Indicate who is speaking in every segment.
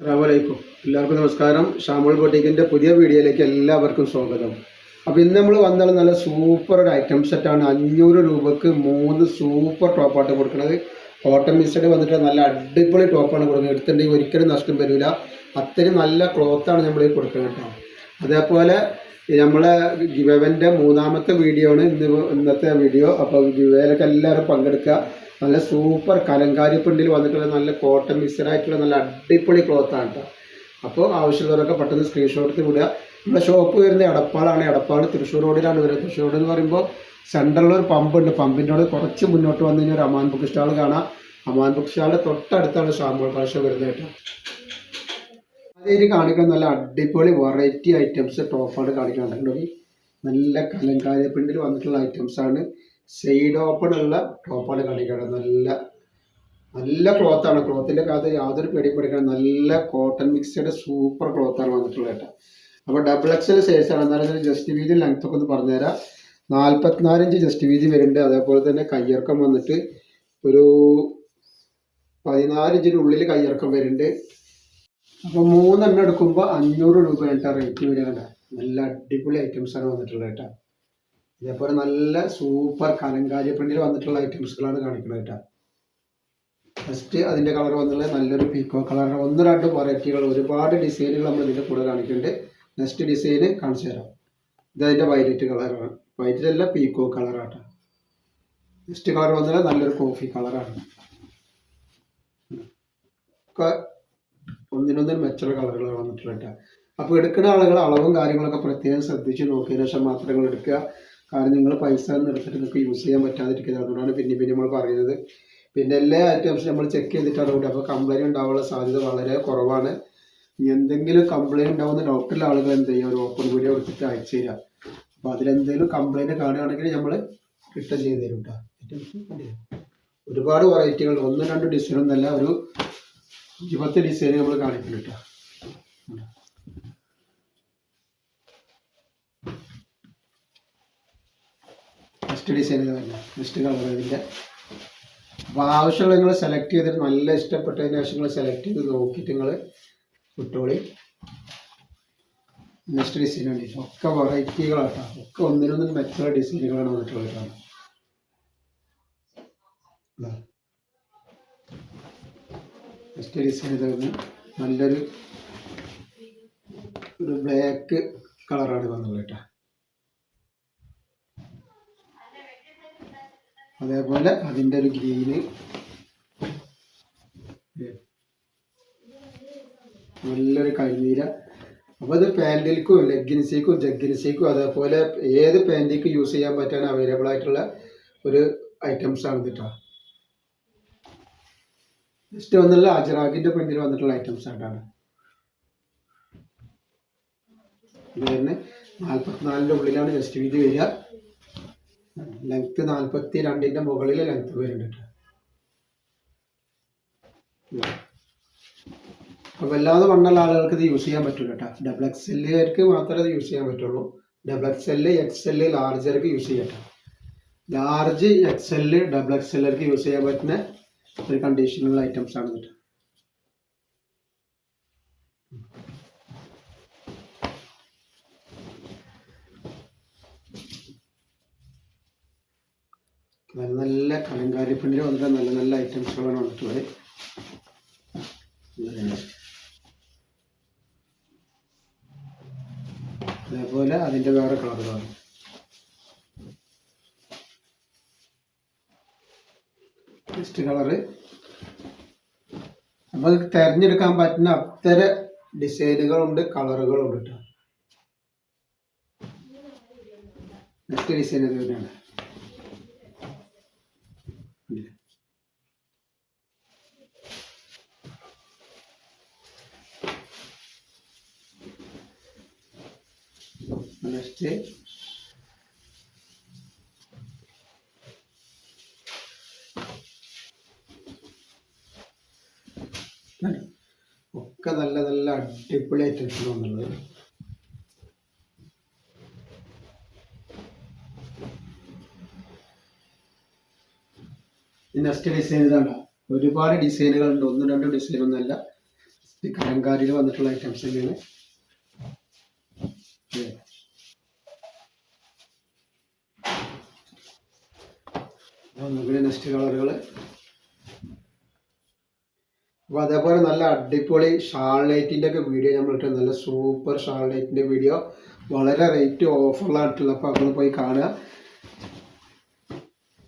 Speaker 1: അസ്സാമലൈക്കും എല്ലാവർക്കും നമസ്കാരം. ഷാമുൾ ബൊട്ടീക്കിന്റെ പുതിയ വീഡിയോയിലേക്ക് എല്ലാവർക്കും സ്വാഗതം. അപ്പോൾ ഇന്ന് നമ്മൾ വന്നാൽ നല്ല സൂപ്പർ ഒരു ഐറ്റം സെറ്റാണ് അഞ്ഞൂറ് രൂപക്ക് മൂന്ന് സൂപ്പർ ടോപ്പായിട്ട് കൊടുക്കുന്നത് കോട്ടൺ മിസ്റ്റഡ് വന്നിട്ട് നല്ല അടിപൊളി ടോപ്പാണ് കൊടുക്കുന്നത്. എടുത്തിട്ടുണ്ടെങ്കിൽ ഒരിക്കലും നഷ്ടം വരില്ല അത്രയും നല്ല ക്ലോത്താണ് നമ്മൾ കൊടുക്കുന്നത് കേട്ടോ അതേപോലെ നമ്മളെ ഗിവവന്റെ മൂന്നാമത്തെ വീഡിയോ ആണ് ഇന്ന് ഇന്നത്തെ വീഡിയോ അപ്പോൾ ഗിവയിലൊക്കെ എല്ലാവരും പങ്കെടുക്കുക. നല്ല സൂപ്പർ കലങ്കാരി പ്രിന്റിൽ വന്നിട്ടുള്ള നല്ല കോട്ടൺ മിക്സഡായിട്ടുള്ള നല്ല അടിപൊളി ക്ലോത്താണ് കേട്ടോ അപ്പോൾ ആവശ്യമുള്ളവരൊക്കെ പെട്ടെന്ന് സ്ക്രീൻഷോട്ട് എടുത്ത് വിടുക. നമ്മുടെ ഷോപ്പ് വരുന്നത് എടപ്പാളാണ്. എടപ്പാൾ തൃശ്ശൂർ റോഡിലാണ് വരുന്നത്. തൃശ്ശൂർ റോഡ് എന്ന് പറയുമ്പോൾ സെൻട്രലിൽ പമ്പുണ്ട് അവിടെ കുറച്ച് മുന്നോട്ട് വന്നു കഴിഞ്ഞാൽ ഒരു അമാൻ ബുക്ക് സ്റ്റാൾ കാണാം. അമാൻ ബുക്ക് സ്റ്റാളിന്റെ തൊട്ടടുത്താണ് ഷാമ്പോൾ ഭാഷ വരുന്നത് കേട്ടോ. അതിൽ കാണിക്കാൻ നല്ല അടിപൊളി വെറൈറ്റി ഐറ്റംസ് ടോപ്പാണ് കാണിക്കാൻ നല്ല കലങ്കാരി പ്രിന്റിൽ വന്നിട്ടുള്ള ഐറ്റംസ് സൈഡ് ഓപ്പൺ ഉള്ള ടോപ്പാണ് കാണിക്കുന്നത്. നല്ല നല്ല ക്ലോത്താണ് ക്ലോത്തിന്റെ കാലത്ത് യാതൊരു പേടി പഠിക്കണം നല്ല കോട്ടൺ മിക്സഡ് സൂപ്പർ ക്ലോത്താണ് വന്നിട്ടുള്ളത് കേട്ടോ. അപ്പോൾ ഡബിൾ എക്സൽ സൈസ് ആണ്. എന്നാലും ജസ്റ്റ് വീതി ലെങ്ത് ഒക്കെ ഒന്ന് പറഞ്ഞുതരാം. നാൽപ്പത്തിനാല് ഇഞ്ച് ജസ്റ്റ് വീതി വരുന്നുണ്ട്. അതേപോലെ തന്നെ കയ്യിറക്കം വന്നിട്ട് ഒരു പതിനാല് ഉള്ളിൽ കയ്യിറക്കം വരുന്നുണ്ട്. അപ്പോൾ മൂന്നെണ്ണം എടുക്കുമ്പോൾ അഞ്ഞൂറ് രൂപ കേട്ടോ റേറ്റ് വരിക നല്ല അടിപൊളി ഐറ്റംസ് ആണ് വന്നിട്ടുള്ളത് കേട്ടോ. ഇതേപോലെ നല്ല സൂപ്പർ കലങ്കാരി പ്രിന്റിൽ വന്നിട്ടുള്ള ഐറ്റംസുകളാണ് കാണിക്കുന്നത് കേട്ടോ. ഫസ്റ്റ് അതിന്റെ കളർ വന്നുള്ളത് നല്ലൊരു പീക്കോ കളർ ഒന്ന് രണ്ട് വെറൈറ്റികൾ ഒരുപാട് ഡിസൈനുകൾ നമ്മൾ ഇതിന്റെ കൂടെ കാണിക്കുന്നുണ്ട്. നെക്സ്റ്റ് ഡിസൈന് കാണിച്ചു തരാം. ഇത് അതിന്റെ വൈലറ്റ് കളറാണ് അല്ല പീക്കോ കളറാട്ടോ നെക്സ്റ്റ് കളർ വന്നുള്ള നല്ലൊരു കോഫി കളറാണ് ഒക്കെ ഒന്നിനൊന്നിന് മെച്ചുള്ള കളറുകൾ വന്നിട്ടുള്ള അപ്പൊ അപ്പോൾ എടുക്കുന്ന ആളുകൾ അളവും കാര്യങ്ങളൊക്കെ പ്രത്യേകം ശ്രദ്ധിച്ച് നോക്കിയതിനു ശേഷം മാത്രം എടുക്കുക. കാരണം നിങ്ങൾ പൈസ ഒന്നും എടുത്തിട്ട് നിങ്ങൾക്ക് യൂസ് ചെയ്യാൻ പറ്റാതിരിക്കുന്നത്. അതുകൊണ്ടാണ് പിന്നെ പിന്നെ നമ്മൾ പറയുന്നത്. പിന്നെ എല്ലാ ഐറ്റംസും നമ്മൾ ചെക്ക് ചെയ്തിട്ടാണ് കൂടി അപ്പോൾ കംപ്ലൈന്റ് ഉണ്ടാവാനുള്ള സാധ്യത വളരെ കുറവാണ്. എന്തെങ്കിലും കംപ്ലൈന്റ് ഉണ്ടാവുന്ന ഡോക്ടറിലെ ആളുകൾ എന്ത് ചെയ്യുക ഒരു ഓപ്പൺ വീഡിയോ എടുത്തിട്ട് അയച്ചു തരിക അപ്പോൾ അതിലെന്തെങ്കിലും കംപ്ലൈന്റ് കാണുകയാണെങ്കിൽ നമ്മൾ റിട്ടേൺ ചെയ്ത് തരും കേട്ടോ. ഒരുപാട് വെറൈറ്റികൾ ഒന്ന് രണ്ട് ഡിസൈനൊന്നല്ല ഒരു ഇരുപത്തി ഡിസൈൻ നമ്മൾ കാണിക്കുന്നു കേട്ടോ. നെക്സ്റ്റ് ഡിസൈൻ നെക്സ്റ്റ് കളർ ഇതിന്റെ അപ്പോൾ ആവശ്യമുള്ള നിങ്ങൾ സെലക്ട് ചെയ്തിട്ട് നല്ല ഇഷ്ടപ്പെട്ടതിന് ശേഷം നിങ്ങൾ സെലക്ട് ചെയ്ത് നോക്കിയിട്ട് നിങ്ങൾ വിട്ടോളി. നെക്സ്റ്റ് ഡിസൈൻ വേണ്ടിയിട്ട്. ഒക്കെ വെറൈറ്റികളാട്ടോ ഒക്കെ ഒന്നിനൊന്നും മെച്ചുള്ള ഡിസൈനുകളാണ് വന്നിട്ടുള്ളത്. നെക്സ്റ്റ് ഡിസൈൻ ഇതായിരുന്നു നല്ലൊരു ഒരു ബ്ലാക്ക് കളറാണ് വന്നുള്ളത് കേട്ടോ. അതേപോലെ അതിന്റെ ഒരു ഗ്രീന്. നല്ലൊരു കരിനീല അപ്പോൾ ഇത് പാന്റിൽക്കും ലെഗിൻസിക്കും ജഗ്ഗിൻസിക്കും അതേപോലെ ഏത് പാന്റിക്ക് യൂസ് ചെയ്യാൻ പറ്റാൻ അവൈലബിൾ ആയിട്ടുള്ള ഒരു ഐറ്റംസ് ആണ് കേട്ടോ ജസ്റ്റ് വന്നുള്ള അജറാഖിന്റെ പ്രിന്റിൽ വന്നിട്ടുള്ള ഐറ്റംസ് ആയിട്ടാണ് നാൽപ്പത്തിനാലിന്റെ ഉള്ളിലാണ് ജസ്റ്റ് വീതി വരിക. ലെങ്ത് നാൽപ്പത്തി രണ്ടിന്റെ മുകളിൽ ലെങ്ത് വരുന്നുണ്ട് അപ്പൊ വല്ലാതെ വണ്ണുള്ള ആളുകൾക്ക് ഇത് യൂസ് ചെയ്യാൻ പറ്റില്ല കേട്ടോ. ഡബിൾ എക്സ് എല്ലുകാർക്ക് മാത്രമേ ഇത് യൂസ് ചെയ്യാൻ പറ്റുള്ളൂ. Double X L X L ലാർജർക്ക് use ചെയ്യാം large X L double X എല്ലർക്ക് use ചെയ്യാൻ പറ്റുന്ന ഒരു കണ്ടീഷനുള്ള ഐറ്റംസ് ആണ് കേട്ടോ നല്ല പ്രിന്റിൽ വന്നിട്ട് നല്ല നല്ല ഐറ്റംസുകളാണ് വന്നിട്ടുള്ളത്. അതേപോലെ അതിന്റെ വേറെ കളറുകളാണ് നെക്സ്റ്റ് കളറ് നമുക്ക് അത് തിരഞ്ഞെടുക്കാൻ പറ്റുന്ന അത്തര ഡിസൈനുകളുണ്ട് കളറുകളുണ്ട് കേട്ടോ നെക്സ്റ്റ് ഡിസൈൻ ഇത് തന്നെയാണ്? നെക്സ്റ്റ് ഒക്കെ നല്ല നല്ല അടിപൊളി ഐറ്റംസ് വന്നുള്ളത് നെക്സ്റ്റ് ഡിസൈൻ ഇതാണ്. ഒരുപാട് ഡിസൈനുകളുണ്ട്. ഒന്നും രണ്ടും ഡിസൈൻ ഒന്നുമല്ല. കലങ്കാരിയിൽ വന്നിട്ടുള്ള ഐറ്റംസ് തന്നെയാണ്. ഒന്നുകൂടി നെക്സ്റ്റ് കളറുകൾ അപ്പോൾ അതേപോലെ നല്ല അടിപൊളി ഷാൾ ലൈറ്റിന്റെ ഒക്കെ വീഡിയോ നമ്മൾ ഇട്ടു നല്ല സൂപ്പർ ഷാൾ ലൈറ്റിന്റെ വീഡിയോ. വളരെ റേറ്റ് ഓഫറിലായിട്ടുള്ള അപ്പോൾ നമ്മൾ പോയി കാണുക.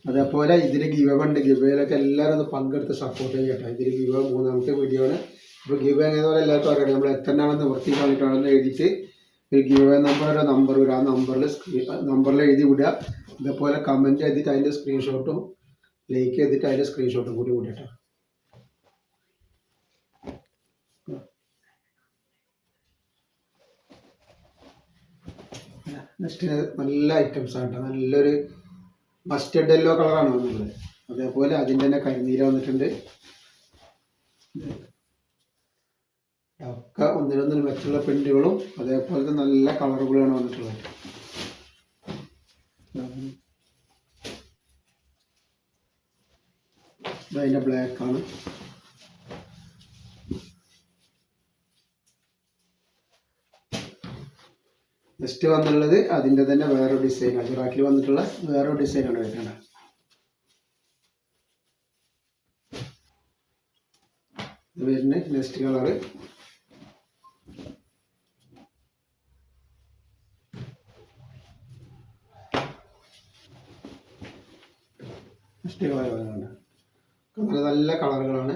Speaker 1: അതേപോലെ ഇതിൽ ഗിവ് ഉണ്ട്. ഗിവയിലൊക്കെ എല്ലാവരും ഒന്ന് പങ്കെടുത്ത് സപ്പോർട്ട് ചെയ്യും കേട്ടോ. ഇതിൽ ഗിവ മൂന്നാമത്തെ വീഡിയോ ആണ്. അപ്പോൾ ഗിവ് എങ്ങനെ എല്ലാവർക്കും അറിയാം. നമ്മൾ എത്രണ്ണാണെന്ന് വൃത്തി കാണിട്ടാണെന്ന് എഴുതിയിട്ട് ഒരു ഗിവ നമ്പർ ഒരു നമ്പർ വരും ആ നമ്പറിൽ സ്ക്രീൻ നമ്പറിൽ എഴുതി വിടുക. ഇതേപോലെ കമന്റ് ചെയ്തിട്ട് അതിന്റെ സ്ക്രീൻഷോട്ടും ലൈക്ക് ചെയ്തിട്ട് അതിന്റെ സ്ക്രീൻഷോട്ടും കൂടി വിടട്ടെ നെക്സ്റ്റ് നല്ല ഐറ്റംസ് ആണ് കേട്ടോ. നല്ലൊരു മസ്റ്റർഡ് യെല്ലോ കളറാണ് വന്നിട്ടുള്ളത്. അതേപോലെ അതിന്റെ തന്നെ കരിനീര വന്നിട്ടുണ്ട്. ഒക്കെ ഒന്നിനൊന്നിന് മെച്ചുള്ള പ്രിന്റുകളും അതേപോലത്തെ നല്ല കളറുകളാണ് വന്നിട്ടുള്ളത്. അതിന്റെ ബ്ലാക്ക് ആണ്. നെക്സ്റ്റ് വന്നുള്ളത് അതിന്റെ തന്നെ വേറെ ഡിസൈൻ ജിറാക്കിൽ വന്നിട്ടുള്ള വേറെ ഡിസൈനാണ് വരുന്നത് ഇത് വരുന്നത് നെക്സ്റ്റ് കളറ് വരുന്നുണ്ട് നല്ല നല്ല കളറുകളാണ്.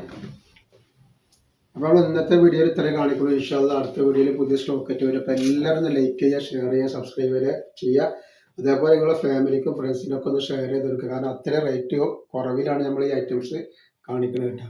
Speaker 1: അപ്പോൾ നമ്മൾ ഇന്നത്തെ വീഡിയോയിൽ ഇത്ര കാണിക്കുള്ളൂ. ഇൻഷാല്ല അടുത്ത വീഡിയോയിൽ പുതിയ സ്റ്റോക്ക് എത്തി വരും അപ്പോൾ എല്ലാവരും ലൈക്ക് ചെയ്യുക ഷെയർ ചെയ്യുക സബ്സ്ക്രൈബ് ചെയ്യുക. അതേപോലെ നിങ്ങളുടെ ഫാമിലിക്കും ഫ്രണ്ട്സിനൊക്കെ ഒന്ന് ഷെയർ ചെയ്ത് കൊടുക്കുക. കാരണം അത്ര റേറ്റ് കുറവിലാണ് നമ്മൾ ഈ ഐറ്റംസ് കാണിക്കുന്നത് കേട്ടോ.